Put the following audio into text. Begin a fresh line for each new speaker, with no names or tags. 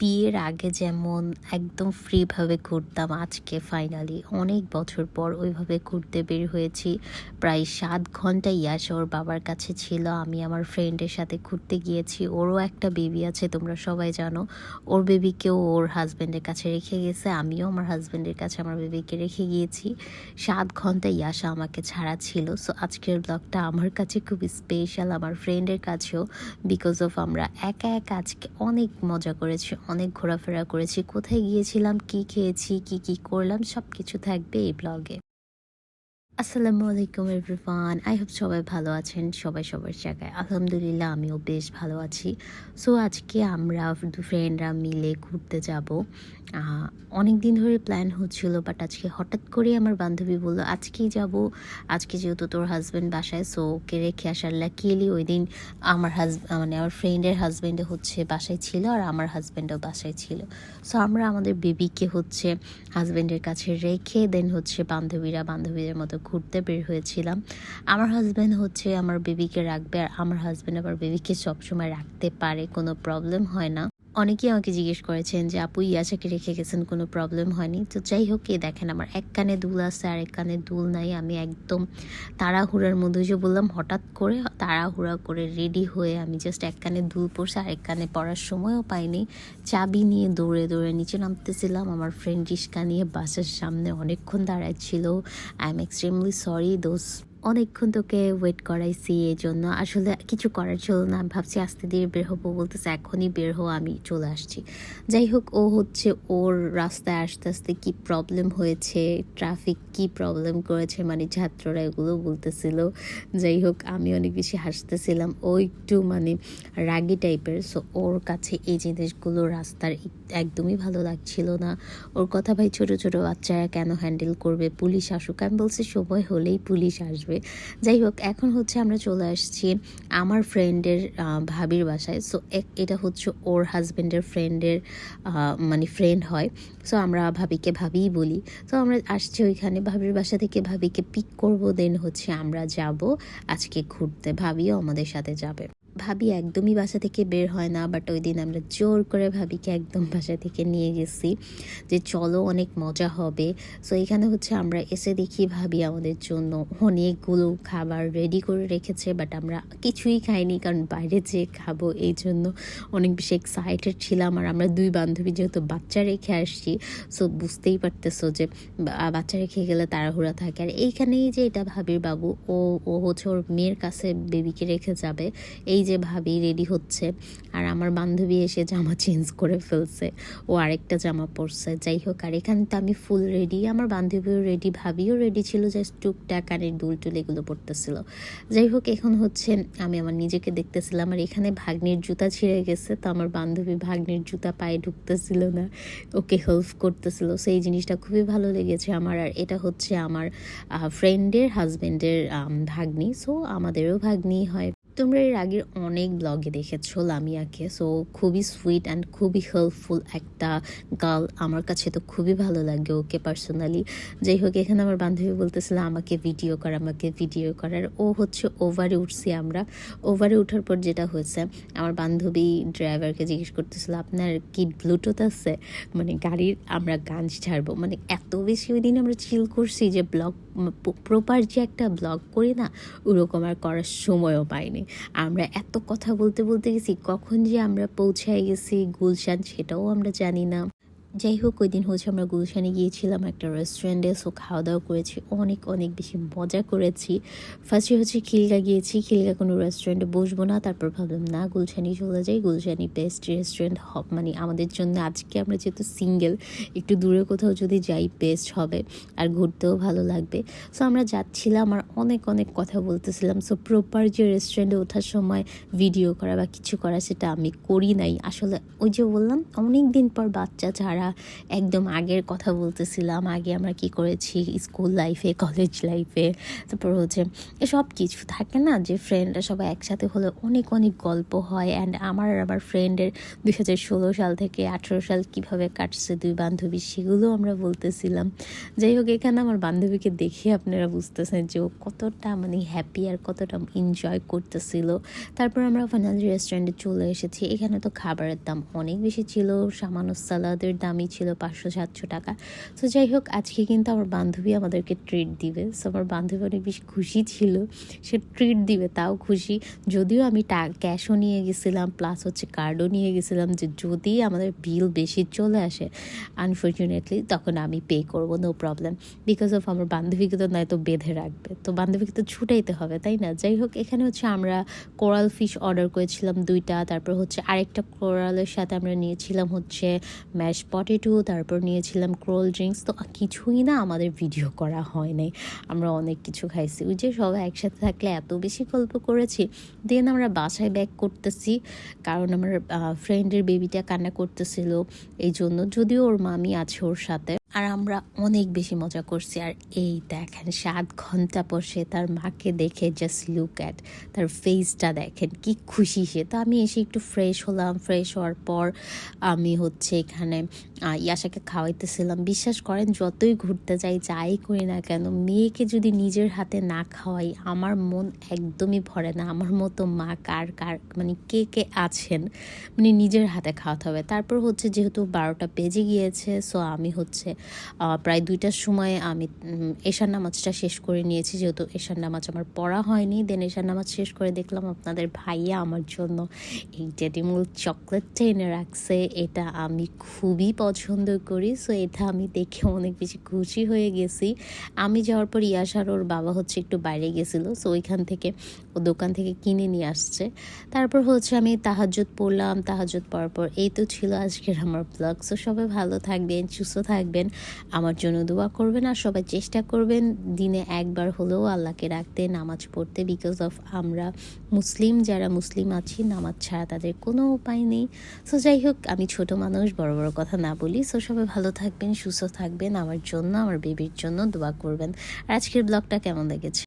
বিয়ের আগে যেমন একদম ফ্রিভাবে ঘুরতাম, আজকে ফাইনালি অনেক বছর পর ওইভাবে ঘুরতে বের হয়েছি। প্রায় সাত ঘণ্টা ইয়াস ওর বাবার কাছে ছিল, আমি আমার ফ্রেন্ডের সাথে ঘুরতে গিয়েছি। ওরও একটা বেবি আছে, তোমরা সবাই জানো। ওর বেবিকেও ওর হাজব্যান্ডের কাছে রেখে গেছে, আমিও আমার হাজব্যান্ডের কাছে আমার বেবিকে রেখে গিয়েছি। সাত ঘণ্টা ইয়াসা আমাকে ছাড়া ছিল সো আজকের ব্লগটা আমার কাছে খুব স্পেশাল আমার ফ্রেন্ডের কাছেও বিকজ অফ আমরা একা একা আজকে অনেক মজা করেছি অনেক ঘোরাফেরা করেছি, কোথায় গিয়েছিলাম, কি খেয়েছি, কি কি করলাম সব কিছু থাকবে এই ব্লগে আসসালামু আলাইকুম এভরিওয়ান। আই হোপ সবাই ভালো আছেন, সবাই সবার জায়গায়। আলহামদুলিল্লাহ, আমিও বেশ ভালো আছি। সো, আজকে আমরা ফ্রেন্ডরা মিলে ঘুরতে যাব। অনেক দিন ধরে প্ল্যান হচ্ছিল বাট আজকে হঠাৎ করে আমার বান্ধবী বলল, আজকেই যাব। আজকে যেহেতু তোর হাজব্যান্ড বাসায় সো ওকে রেখে আসার লাকিলি ওই দিন আমার হাজব্যান্ড মানে আমার ফ্রেন্ডের হাজব্যান্ডে হচ্ছে বাসায় ছিল আর আমার হাজব্যান্ডও বাসায় ছিল। সো আমরা আমাদের বেবিকে হচ্ছে হাজব্যান্ডের কাছে রেখে দেন হচ্ছে বান্ধবীরা বান্ধবীদের মতো ঘুরতে বের হয়েছিলাম। আমার হাজব্যান্ড হচ্ছে আমার বেবিকে রাখবে আর আমার হাজব্যান্ড আমার বেবিকে সবসময় রাখতে পারে, কোনো প্রবলেম হয় না। অনেকেই আমাকে জিজ্ঞেস করেছেন যে, আপু, ইয়াসাকে রেখে গেছেন, কোনো প্রবলেম হয়নি? তো যাই হোক, এ দেখেন, আমার এক কানে দুল আছে আর এক কানে দুল নাই। আমি একদম তাড়াহুড়ার মধ্যে যে বললাম, হঠাৎ করে তাড়াহুড়া করে রেডি হয়ে আমি জাস্ট এক কানে দুল পড়ছি আর এক কানে পড়ার সময়ও পাইনি। চাবি নিয়ে দৌড়ে দৌড়ে নিচে নামতেছিলাম। আমার ফ্রেন্ড রিস্কা নিয়ে বাসের সামনে অনেকক্ষণ দাঁড়াচ্ছিল I am extremely sorry those অনেকক্ষণ তোকে ওয়েট করাইছি এই জন্য আসলে কিছু করার ছিল না আমি ভাবছি আস্তে ধীরে বের হব বলতেছে, এখনই বের হো আমি চলে আসছি। যাই হোক, ও হচ্ছে ওর রাস্তায় আস্তে আস্তে কি প্রবলেম হয়েছে ট্রাফিক কি প্রবলেম করেছে মানে ছাত্ররা এগুলো বলতেছিল। যাই হোক, আমি অনেক বেশি হাসতেছিলাম, ও একটু মানে রাগি টাইপের সো ওর কাছে এই জিনিসগুলো রাস্তার একদমই ভালো লাগছিল না। ওর কথা, ভাই, ছোট ছোট বাচ্চারা কেন হ্যান্ডেল করবে? পুলিশ আসুক। আমি বলছি, সময় হলেই পুলিশ আসবে। যাই হোক, এখন হচ্ছে আমরা চলে আসছি আমার ফ্রেন্ডের ভাবির বাসায়। সো এটা হচ্ছে ওর হাজব্যান্ডের ফ্রেন্ডের মানে ফ্রেন্ড হয়। সো আমরা ভাবিকে ভাবিই বলি। তো আমরা আসছি ওইখানে। ভাবির বাসা থেকে ভাবিকে পিক করব। দেন হচ্ছে আমরা যাব আজকে ঘুরতে। ভাবিও আমাদের সাথে যাবে। ভাবি একদমই বাসা থেকে বের হয় না বাট ওই দিন আমরা জোর করে ভাবিকে একদম বাসা থেকে নিয়ে গেছি যে চলো অনেক মজা হবে। সো এখানে হচ্ছে আমরা এসে দেখি ভাবি আমাদের জন্য অনেকগুলো খাবার রেডি করে রেখেছে বাট আমরা কিছুই খাইনি কারণ বাইরে যেয়ে খাব এই জন্য অনেক বেশি এক্সাইটেড ছিলাম। আর আমরা দুই বান্ধবী যেহেতু বাচ্চা রেখে আসছি সো বুঝতেই পারতেছো যে বাচ্চা রেখে গেলে তাড়াহুড়া থাকে। আর এইখানেই যে এটা ভাবির বাবু, ও ও হচ্ছে ওর মেয়ের কাছে বেবিকে রেখে যাবে, এই যে ভাবি রেডি হচ্ছে, আর আমার বান্ধবী এসে জামা চেঞ্জ করে ফেলছে, ও আরেকটা জামা পরছে। যাই হোক, আর এখানে তো আমি ফুল রেডি আমার বান্ধবীও রেডি ভাবিও রেডি ছিল জাস্ট টুকটাক কানের দুল টুল এগুলো পড়তেছিল যাই হোক, এখন হচ্ছে আমি আমার নিজেকে দেখতেছিলাম, আর এখানে ভাগ্নির জুতা ছিঁড়ে গেছে, তো আমার বান্ধবী ভাগ্নির জুতা পায়ে ঢুকতেছিল না, ওকে হেল্প করতেছিল। সেই জিনিসটা খুবই ভালো লেগেছে আমার, আর এটা হচ্ছে আমার ফ্রেন্ডের হাজব্যান্ডের ভাগ্নি। সো আমাদেরও ভাগ্নি হয়। তোমরা এর আগের অনেক ব্লগে দেখেছ, লামিয়াকে। সো খুবই সুইট অ্যান্ড খুবই হেল্পফুল একটা গার্ল আমার কাছে তো খুবই ভালো লাগে ওকে পার্সোনালি যাই হোক, এখানে আমার বান্ধবী বলতেছিল, আমাকে ভিডিও কর, আমাকে ভিডিও করার ও হচ্ছে ওভারে উঠছি আমরা। ওভারে ওঠার পর যেটা হয়েছে, আমার বান্ধবী ড্রাইভারকে জিজ্ঞেস করতেছিল, আপনার কি ব্লুটুথ আছে? মানে গাড়ির আমরা গান ছাড়বো। মানে এত বেশি ওই দিন আমরা চিল করছি যে ব্লগ প্রপার যে একটা ব্লগ করি না, ওরকম আর করার সময়ও পাইনি। আমরা এত কথা বলতে বলতে গেছি, কখন যে আমরা পৌঁছায় গেছি, গুলশান সেটাও আমরা জানি না। যাই হোক, ওই দিন হচ্ছে আমরা গুলশানে গিয়েছিলাম একটা রেস্টুরেন্টে সো খাওয়া দাওয়া করেছি, অনেক অনেক বেশি মজা করেছি। ফার্স্টে হচ্ছে খিলগা গিয়েছি, খিলগা কোনো রেস্টুরেন্টে বসবো না, তারপর ভাবলাম, না গুলশানি চলে যাই গুলশানি বেস্ট রেস্টুরেন্ট হব। মানে আমাদের জন্য আজকে আমরা যেহেতু সিঙ্গেল একটু দূরে কোথাও যদি যাই বেস্ট হবে, আর ঘুরতেও ভালো লাগবে। সো আমরা যাচ্ছিলাম, আর অনেক অনেক কথা বলতেছিলাম। সো প্রপার যে রেস্টুরেন্টে ওঠার সময় ভিডিও করা বা কিছু করা, সেটা আমি করি নাই। আসলে ওই যে বললাম অনেক দিন পর বাচ্চা ছাড়া তারা একদম আগের কথা বলতেছিলাম, আগে আমরা কি করেছি? স্কুল লাইফে কলেজ লাইফে তারপর হচ্ছে সব কিছু থাকে না যে ফ্রেন্ডরা সবাই একসাথে হলে অনেক অনেক গল্প হয় অ্যান্ড আমার আমার ফ্রেন্ডের দুই হাজার ষোলো সাল থেকে আঠেরো সাল কীভাবে কাটছে দুই বান্ধবী সেগুলো আমরা বলতেছিলাম। যাই হোক, এখানে আমার বান্ধবীকে দেখে আপনারা বুঝতেছেন যে ও কতটা মানে হ্যাপি আর কতটা এনজয় করতেছিল। তারপর আমরা ফাইনালি রেস্টুরেন্টে চলে এসেছি। এখানে তো খাবারের দাম অনেক বেশি ছিল, সামান্য সালাদের দামই ছিল পাঁচশো, সাতশো টাকা। তো যাই হোক, আজকে কিন্তু আমার বান্ধবী আমাদেরকে ট্রিট দিবে। সো আমার বান্ধবী অনেক বেশি খুশি ছিল। সে ট্রিট দিবে, তাও খুশি। যদিও আমি টা ক্যাশও নিয়ে গেছিলাম প্লাস হচ্ছে কার্ডও নিয়ে গেছিলাম যে যদি আমাদের বিল বেশি চলে আসে আনফর্চুনেটলি তখন আমি পে করব নো প্রবলেম বিকজ অফ আমার বান্ধবীকে তো নয়তো বেঁধে রাখবে। তো বান্ধবীকে তো ছুটাইতে হবে, তাই না? যাই হোক, এখানে হচ্ছে আমরা কোরাল ফিশ অর্ডার করেছিলাম দুইটা। তারপর হচ্ছে আরেকটা কোরালের সাথে আমরা নিয়েছিলাম হচ্ছে ম্যাশ পটেটো তারপর নিয়েছিলাম ক্রোল ড্রিঙ্কস তো কিছুই না আমাদের ভিডিও করা হয় নাই। আমরা অনেক কিছু খাইছি। ওই যে সবাই একসাথে থাকলে এত বেশি গল্প করেছি। দেন আমরা বাসায় ব্যাক করতেছি, কারণ আমার ফ্রেন্ডের বেবিটা কান্না করতেছিল। এই জন্য যদিও ওর মামি আছে ওর সাথে আর আমরা অনেক বেশি মজা করছি। আর এই দেখেন সাত ঘণ্টা পর সে তার মাকে দেখে জাস্ট লুক অ্যাট তার ফেসটা দেখেন কি খুশি সে। তো আমি এসে একটু ফ্রেশ হলাম ফ্রেশ হওয়ার পর আমি হচ্ছে এখানে আহ, ইয়াসাকে খাওয়াইতেছিলাম। বিশ্বাস করেন যতই ঘুরতে যাই যাই করি না কেন মেয়েকে যদি নিজের হাতে না খাওয়াই আমার মন একদমই ভরে না। আমার মতো মা কার কার মানে কে কে আছেন? মানে নিজের হাতে খাওয়াতে হবে। তারপর হচ্ছে যেহেতু বারোটা বেজে গিয়েছে সো আমি হচ্ছে প্রায় দুইটার সময় আমি এশার নামাজটা শেষ করে নিয়েছি, যেহেতু এশার নামাজ আমার পড়া হয়নি। দেন এশার নামাজ শেষ করে দেখলাম আপনাদের ভাইয়া আমার জন্য এই ডেডিমুল চকলেটটা এনে রাখছে, এটা আমি খুবই পছন্দ করি। সো এটা আমি দেখে অনেক বেশি খুশি হয়ে গেছি। আমি যাওয়ার পর ইয়াসার ওর বাবা হচ্ছে একটু বাইরে গেছিল সো ওইখান থেকে ও দোকান থেকে কিনে নিয়ে আসছে। তারপর হচ্ছে আমি তাহাজুদ পড়লাম তাহাজুদ পড়ার পর এই তো ছিল আজকের আমার ব্লগ সো সবাই ভালো থাকবেন, সুস্থ থাকবেন। আমার জন্য দোয়া করবেন আর সবাই চেষ্টা করবেন দিনে একবার হলেও আল্লাহকে রাখতে, নামাজ পড়তে বিকজ অফ আমরা মুসলিম, যারা মুসলিম আছি, নামাজ ছাড়া তাদের কোনো উপায় নেই। সো যাই হোক, আমি ছোট মানুষ, বড় বড় কথা না বলি। সো সবাই ভালো থাকবেন, সুস্থ থাকবেন। আমার জন্য, আমার বেবির জন্য দোয়া করবেন। আর আজকের ব্লগটা কেমন লেগেছে?